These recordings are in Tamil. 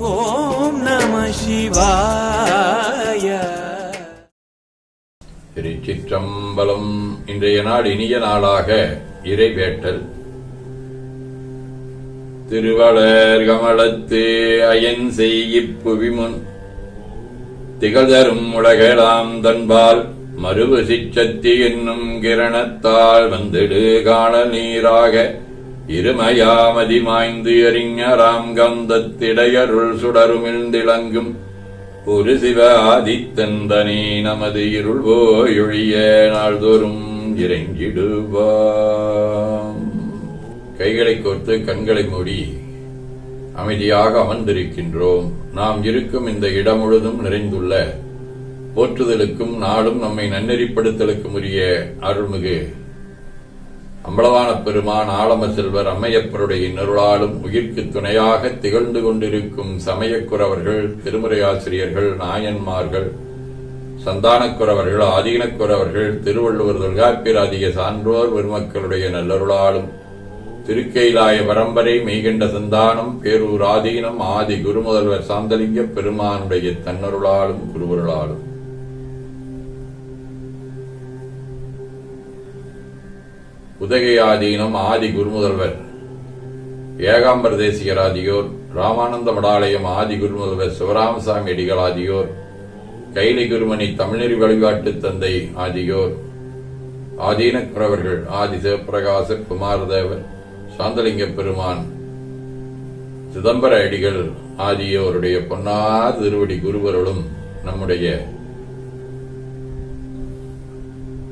ஓம் நம சிவாய. திருச்சிற்றம்பலம் இன்றைய நாள் இனிய நாளாக இறைவேட்டல். திருவளர் கமலத்து அயன் செய்யிப்புவிமுன் திகழ்தரும் உலகலாம் தன்பால் மறுவசிச்சத்தி என்னும் கிரணத்தால் வந்திடு காண நீராக. இருமயாமதி மாய்ந்து அறிஞராம் கந்தத்திடையருள் சுடருமிழ்ந்திளங்கும். ஒரு சிவ ஆதித்தந்தனே நமது இருள் போயொழிய நாள்தோறும் இறங்கிடுவாம். கைகளை கோர்த்து கண்களை மூடி அமைதியாக அமர்ந்திருக்கின்றோம். நாம் இருக்கும் இந்த இடம் முழுதும் நிறைந்துள்ள போற்றுதலுக்கும் நாளும் நம்மை நன்னெறிப்படுத்தலுக்கும் உரிய அருள்மிகு அம்பளவான பெருமான் ஆலம செல்வர் அம்மையப்பருடைய இன்னருளாலும் உயிர்க்கு துணையாக திகழ்ந்து கொண்டிருக்கும் சமயக்குறவர்கள் திருமுறை ஆசிரியர்கள் நாயன்மார்கள் சந்தானக்குறவர்கள் ஆதீனக்குறவர்கள் திருவள்ளுவர் தொல்காப்பியராதிய சான்றோர் பெருமக்களுடைய நல்லருளாலும் திருக்கைலாய பரம்பரை மெய்கண்ட சந்தானம் பேரூர் ஆதீனம் ஆதி குருமுதல்வர் சாந்தலிங்க பெருமானுடைய தன்னருளாலும் குருவருளாலும். உதகையாதீனம் ஆதி குருமுதல்வர். ஏகாம்பர தேசிகர் ஆதியோர் ராமானந்த மடாலயம் ஆதி குருமுதல்வர் சிவராமசாமி அடிகள் ஆதியோர் கைலி குருமணி தமிழறி வழிபாட்டு தந்தை ஆதியோர் ஆதீனக்குறவர்கள் ஆதி சிவபிரகாசர் குமாரதேவர் சாந்தலிங்க பெருமான் சிதம்பர அடிகள் ஆகியோருடைய பொன்னார் திருவடி குருவர்களும் நம்முடைய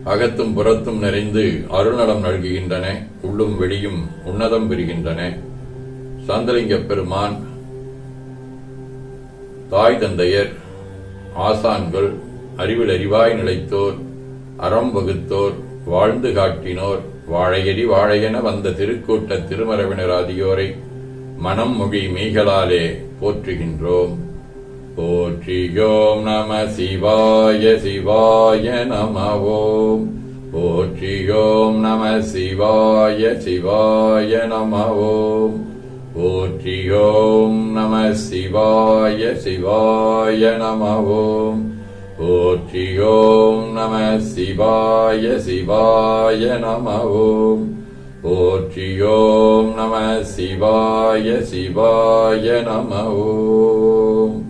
அகத்தும் புறத்தும் நிறைந்து அருள்நலம் நல்குகின்றன உள்ளும் வெளியும் உன்னதம் பெறுகின்றன. சாந்தலிங்க பெருமான் தாய் தந்தையர் ஆசான்கள் அறிவில் அறிவாய் நிலைத்தோர் அறம் வகுத்தோர் வாழ்ந்து காட்டினோர் வாழையடி வாழையென வந்த திருக்கூட்ட திருமரவினராதியோரை மனம் மொழி மீகளாலே போற்றுகின்றோம். போற்றியோம் நம சிவாய சிவாய நம ஓம் போற்றியோம் நம சிவாய சிவாய நம ஓம் போற்றியோம் நம சிவாய சிவாய நம ஓம் போற்றியோம் நம சிவாய சிவாய நம ஓம் போற்றியோம் நம சிவாய சிவாய நம ஓம்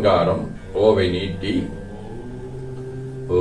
ஓங்காரம் ஓவை நீட்டி ஓ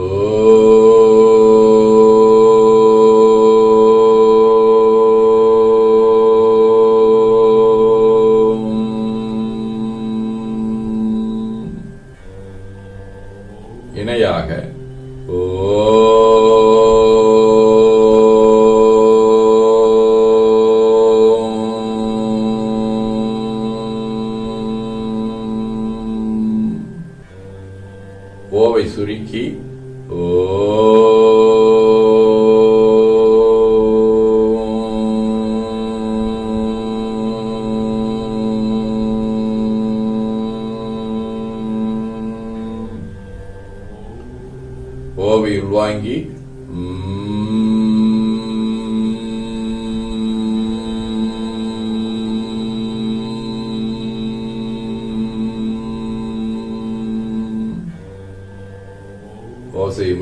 ஓவை சுருக்கி ஓம்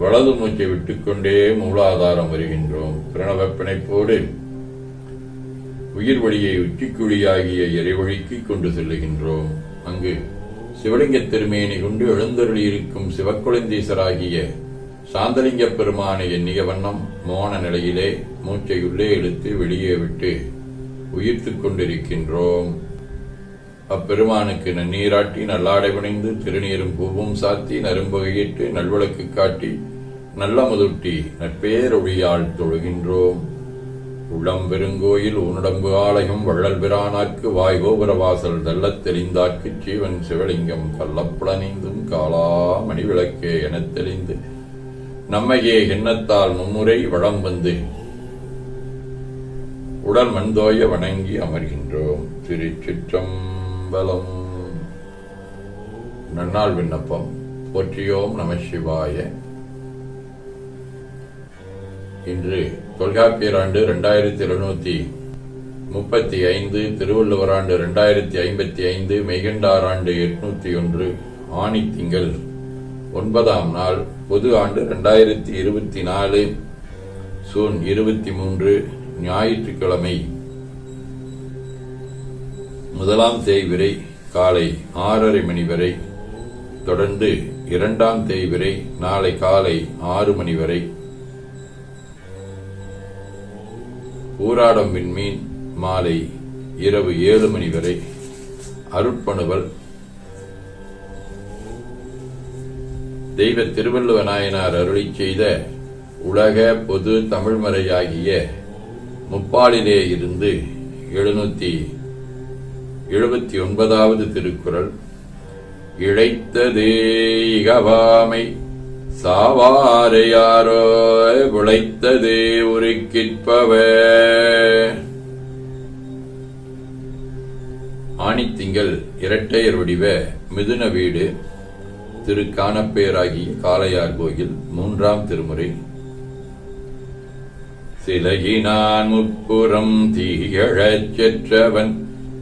வலது மூச்சை விட்டுக்கொண்டே மூலாதாரம் வருகின்றோம். பிரணவ பிணைப்போடு உயிர் வழியை உச்சிக்குழியாகிய இறைவழிக்கு கொண்டு செல்லுகின்றோம். அங்கு சிவலிங்க திருமேனி கொண்டு எழுந்தருளியிருக்கும் சிவக்குழந்தீசராகிய சாந்தலிங்க பெருமானை எண்ணிய வண்ணம் மோன நிலையிலே மூச்சை உள்ளே இழுத்து வெளியே விட்டு உயிர்த்துக் கொண்டிருக்கின்றோம். அப்பெருமானுக்கு நன்னீராட்டி நல்லாடை புனைந்து திருநீரும் பூவும் சாத்தி நரும்பகையிட்டு நல்விளக்கு காட்டி நல்ல முதுட்டி நட்பேரொழியால் தொழுகின்றோம். உள்ளம் பெருங்கோயில் உனடம்பு ஆலயம் வள்ளல் பிரானாக்கு வாய் கோபுரவாசல் வாசல் தெள்ளத் சீவன் சிவலிங்கம் கள்ளப்புலனைந்தும் காலா மணி விளக்கே எனத் தெளிந்து. நம்மையே எண்ணத்தால் மும்முறை வளம் வந்து உடல் மண்தோய வணங்கி அமர்கின்றோம். திருச்சிற்றம்பலம். நன்னாள் விண்ணப்பம். போற்றியோம் நம சிவாய. இன்று தொல்காப்பியர் ஆண்டு இரண்டாயிரத்தி எழுநூத்தி முப்பத்தி ஐந்து திருவள்ளுவர் ஆண்டு இரண்டாயிரத்தி ஐம்பத்தி ஐந்து மெய்கண்டார் ஆண்டு எட்நூத்தி ஒன்று ஆணி திங்கள். ஒன்பதாம் நாள் பொது ஆண்டு இரண்டாயிரத்தி இருபத்தி நாலு சூன் இருபத்தி மூன்று ஞாயிற்றுக்கிழமை. முதலாம் தேய்விரை காலை ஆறரை மணி வரை. தொடர்ந்து இரண்டாம் தேய்விரை நாளை காலை ஆறு மணி வரை. ஊராடம் விண்மீன் மாலை இரவு ஏழு மணி வரை அருட்பணுவல். தெய்வ திருவள்ளுவ நாயனார் அருளி செய்த உலக பொது தமிழ்மறையாகிய முப்பாலிலே இருந்து எழுநூத்தி எழுபத்தி ஒன்பதாவது திருக்குறள் இழைத்ததே இகவாமை. சாவாரையாரோ உழைத்ததே உருக்கிற்பவே. ஆணித்திங்கள் இரட்டையர் வடிவ மிதுன வீடு திரு காணப்பேராகிய காளையார் கோயில் மூன்றாம் திருமுறை. சிலகினான் முப்புறம் தீயழச் செற்றவன்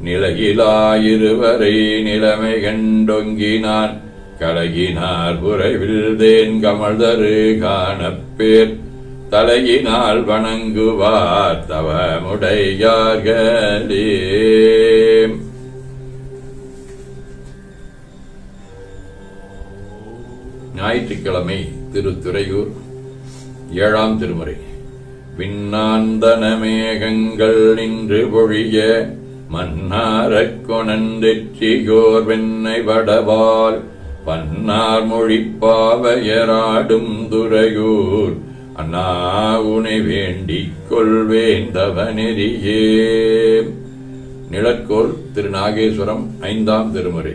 நிலையிலாயிருவரை நிலைமை கண்டொங்கினான். கலகினார் புறவில் தேன் கமழ்தரு காணப்பேர். தலையினால் வணங்குவார் தவமுடையார்களே. ஞாயிற்றுக்கிழமை திருத்துறையூர் ஏழாம் திருமுறை. விண்ணாந்தன மேகங்கள் நின்று பொழிய மன்னாரக் கொணந்தெற்றிகோர் வெண்ணை வடவால் பன்னார் மொழிப்பாவையராடும் துறையூர். அண்ணா உனை வேண்டிக் கொள்வேந்தவனெறியே நிலக்கோல் திரு. நாகேஸ்வரம் ஐந்தாம் திருமுறை.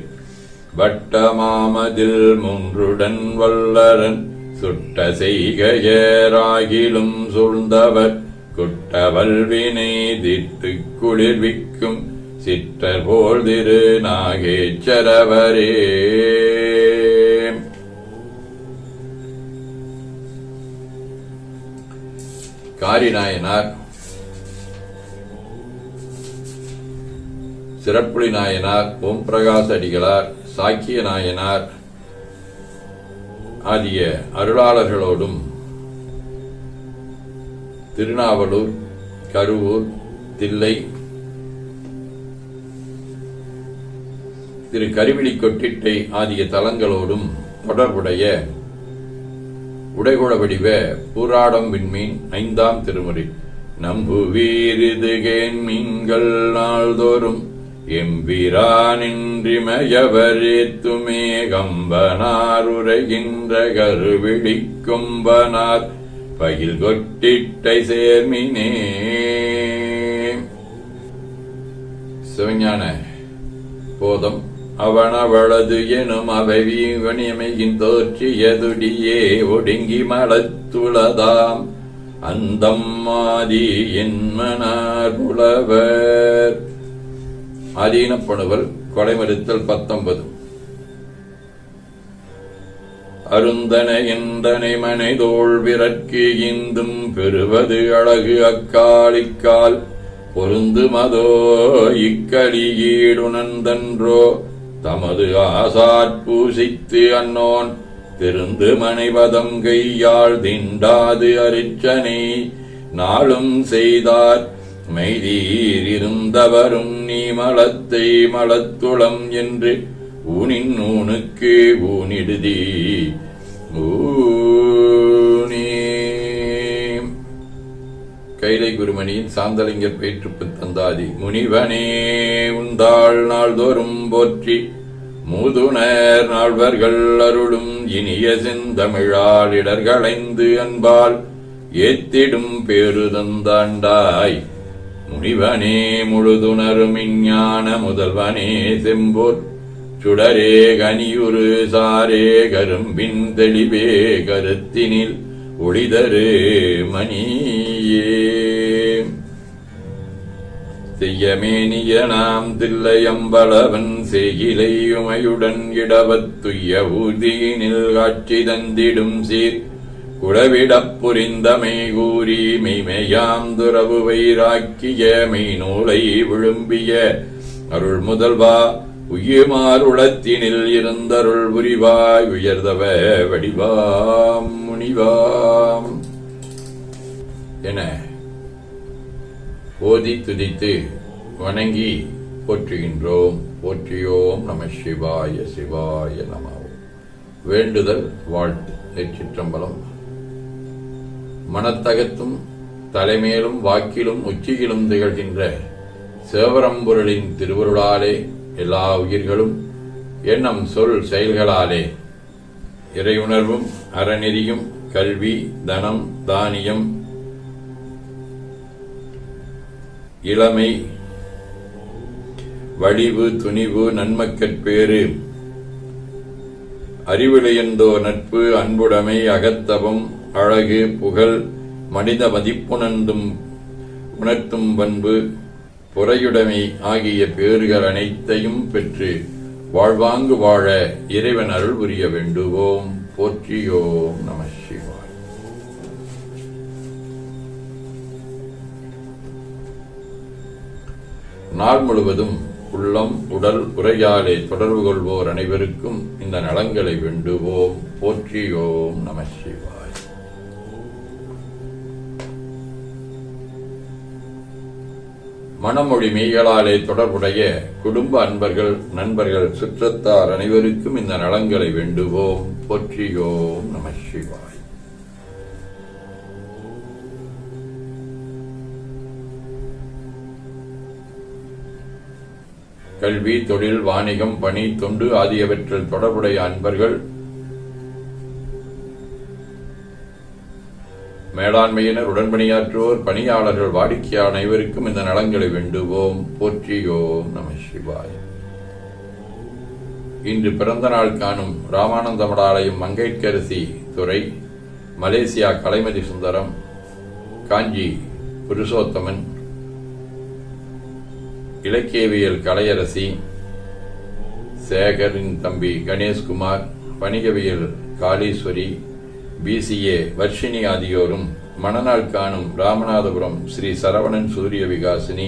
வட்டமாமதில் முன்றுடன் வல்லரன் சுட்ட செய்கையராகிலும் சூழ்ந்தவர். குட்டவல்வினை திட்டு குளிர்விக்கும் சிற்றர் போல் திரு. நாகேச்சரவரே. காரிநாயனார் சிறப்புலி நாயனார் ஓம் பிரகாச அடிகளார் சாக்கிய நாயனார் ஆகிய அருளாளர்களோடும் திருநாவலூர் கருவூர் தில்லை திரு கருவிழிக் கொட்டிட்டை ஆகிய தலங்களோடும் தொடர்புடைய உடைகுள வடிவ பூராடம் விண்மீன் ஐந்தாம் திருமுறை. நம்புவீரிதுகேன் மீன்கள் நாள்தோறும் எம்பிரானின்றிமயவரேத்துமே கம்பனார் உரைகின்ற கருவிழி கொம்பனார் பயில் கொட்டிட்டை சேர்மினே. சிவஞான போதம் அவனவளது எனும் அவை வீவனியமையின் தோற்றியதுடியே ஒடுங்கி மலத்துளதாம் அந்தம் மாதி என்மனார் புலவர் அதீனப்படுவல் கொலைமறுத்தல் பத்தொன்பது. அருந்தன எந்தனை மனைதோள் விரற்கு இந்தும் பெறுவது அழகு அக்காலிக்கால் பொருந்து மதோ இக்கலியீடுணர்ந்தன்றோ தமது ஆசாற்பூசித்து அன்னோன். திருந்து மனைபதம் கையாள் திண்டாது அரிச்சனை. நாளும் செய்தார் மெய்தீர் இருந்தவரும் நீ மலத்தை மலத்துளம் என்று. ஊனின் ஊனுக்கு ஊனிடுதி ஊ கைலை குருமணியின் சாந்தலிங்கர் பெற்றுப்பு தந்தாதி. முனிவனே உந்தாள் நாள்தோறும் போற்றி மூதுனர் நால்வர்கள் அருளும் இனிய செந்தமிழால் இடர்களைந்து அன்பால் ஏத்திடும் பேரு தந்தாண்டாய் முனிவனே முழுதுணரும் இஞ்ஞான முதல்வனே செம்போர் சுடரே கனியுரு சாரே கரும்பின் தெளிவே கருத்தினில் ஒளிதரு மணி. செய்யமேனிய நாம் தில்லையம்பலவன் செய்கிலையுமையுடன் இடவத்துய்ய ஊதியினில் காட்சி தந்திடும் சீர். குழவிடப் புரிந்தமை கூறி மெய்மையாம் துறவு வைராக்கிய மெய்நூலை விழும்பிய அருள் முதல்வா உய்யுமார் இருந்தருள் புரிவாய் உயர்ந்தவ வடிவாம் முனிவாம். என ஓதி துதித்து வணங்கி போற்றுகின்றோம். போற்றியோம் நம சிவாய சிவாய நம வேண்டுதல் வாழ்த்து நெற்றிற்றம்பலம் மனத்தகத்தும் தலைமேலும் வாக்கிலும் உச்சியிலும் திகழ்கின்ற சேவரம்பொருளின் திருவருளாலே எல்லா உயிர்களும் எண்ணம் சொல் செயல்களாலே இறையுணர்வும் அறநெறியும் கல்வி தனம் தானியம் இளமை வடிவு துணிவு நன்மக்கட்பேறு அறிவிலையந்தோ நட்பு அன்புடைமை அகத்தவம் அழகு புகழ் மனித மதிப்புணர்ந்தும் உணர்த்தும் பண்பு புறையுடைமை ஆகிய பேறுகள் அனைத்தையும் பெற்று வாழ்வாங்கு வாழ இறைவன் அருள் புரிய வேண்டுவோம். போற்றியோம் நம சிவம் நாள் முழுவதும் உள்ளம் உடல் உரையாலே தொடர்பு கொள்வோர் அனைவருக்கும் இந்த நலங்களை வேண்டுவோம். போற்றியோம் நம சிவாய். மனமொழி மெய்களாலே தொடர்புடைய குடும்ப அன்பர்கள் நண்பர்கள் சுற்றத்தார் அனைவருக்கும் இந்த நலங்களை வேண்டுவோம். போற்றியோம் நம சிவாய். கல்வி தொழில் வாணிகம் பணி தொண்டு ஆகியவற்றில் தொடர்புடைய அன்பர்கள் மேலாண்மையினர் உடன்பணியாற்றுவோர் பணியாளர்கள் வாடிக்கையாளர் அனைவருக்கும் இந்த நலங்களை வேண்டுவோம். போற்றியோம் நம சிவாய். இன்று பிறந்த நாள் காணும் ராமானந்த மடாலயம் மங்கைக்கரசி துறை மலேசியா கலைமதி சுந்தரம் காஞ்சி புருஷோத்தமன் இலக்கியவியல் கலையரசி சேகரின் தம்பி கணேஷ்குமார் வணிகவியல் காளீஸ்வரி பிசிஏ வர்ஷினி ஆகியோரும் மணநாள் காணும் ராமநாதபுரம் ஸ்ரீ சரவணன் சூரிய விகாசினி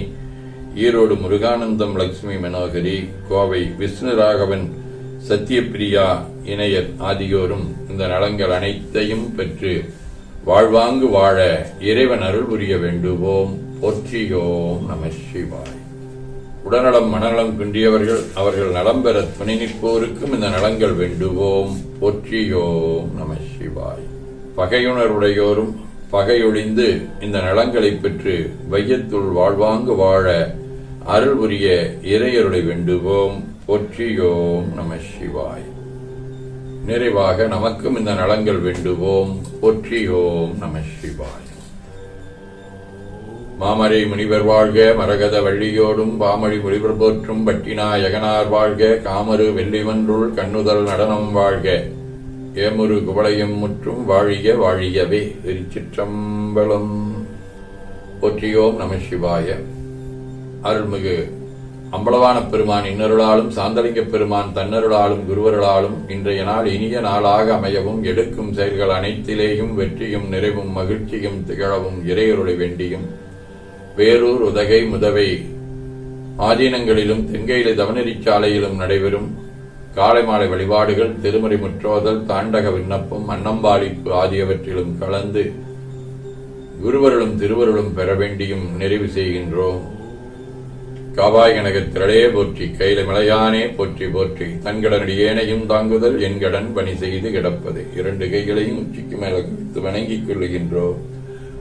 ஈரோடு முருகானந்தம் லட்சுமி மனோகரி கோவை விஷ்ணு ராகவன் சத்யபிரியா இணையர் ஆகியோரும் இந்த நலங்கள் அனைத்தையும் பெற்று வாழ்வாங்கு வாழ இறைவன் அருள் புரிய வேண்டுவோம். போற்றியோம் நம சிவாய். உடல்நலம் மனநலம் குன்றியவர்கள் அவர்கள் நலம் பெற துணை நிற்போருக்கும் இந்த நலங்கள் வேண்டுவோம். போற்றியோம் நம சிவாய். பகையுணர்வுடையோரும் பகையொழிந்து இந்த நலங்களை பெற்று வையத்துள் வாழ்வாங்கு வாழ அருள் உரிய இறையருளை வேண்டுவோம். போற்றியோம் நம சிவாய். நிறைவாக நமக்கும் இந்த நலங்கள் வேண்டுவோம். போற்றியோம் நம சிவாய். மாமரை முனிவர் வாழ்க மரகத வள்ளியோடும் பாமழி முனிவர் போற்றும் பட்டினாயகனார் வாழ்க காமரு வெள்ளிவன்றுள் கண்ணுதல் நடனம் வாழ்க. ஏமுரு குவளையம் முற்றும் வாழிய வாழியவே திருச்சிற்றம்பலம். போற்றியோம் நம சிவாய. அருள்மிகு அம்பலவான பெருமான் இன்னருளாலும் சாந்தலிங்க பெருமான் தன்னருளாலும் குருவருளாலும் இன்றைய நாள் இனிய நாளாக அமையவும் எடுக்கும் செயல்கள் அனைத்திலேயும் வெற்றியும் நிறைவும் மகிழ்ச்சியும் திகழவும் இறையருளை வேண்டியும் வேரூர் உதகை முதவை. ஆதீனங்களிலும் தென்கையில தவநெறிச்சாலையிலும் நடைபெறும் காலை மாலை வழிபாடுகள் திருமறை முற்றோதல் தாண்டக விண்ணப்பம் அன்னம்பாளிப்பு ஆகியவற்றிலும் கலந்து குருவருளும் திருவருளும் பெற வேண்டியும் நிறைவு செய்கின்றோம். காவாய் கனகத் திரளே போற்றி கையில மலையானே போற்றி போற்றி. தன்கடனடியேனையும் தாங்குதல் என் கடன் பணி செய்து கிடப்பது. இரண்டு கைகளையும் உச்சிக்கு மேல குவித்து வணங்கிக் கொள்கின்றோம்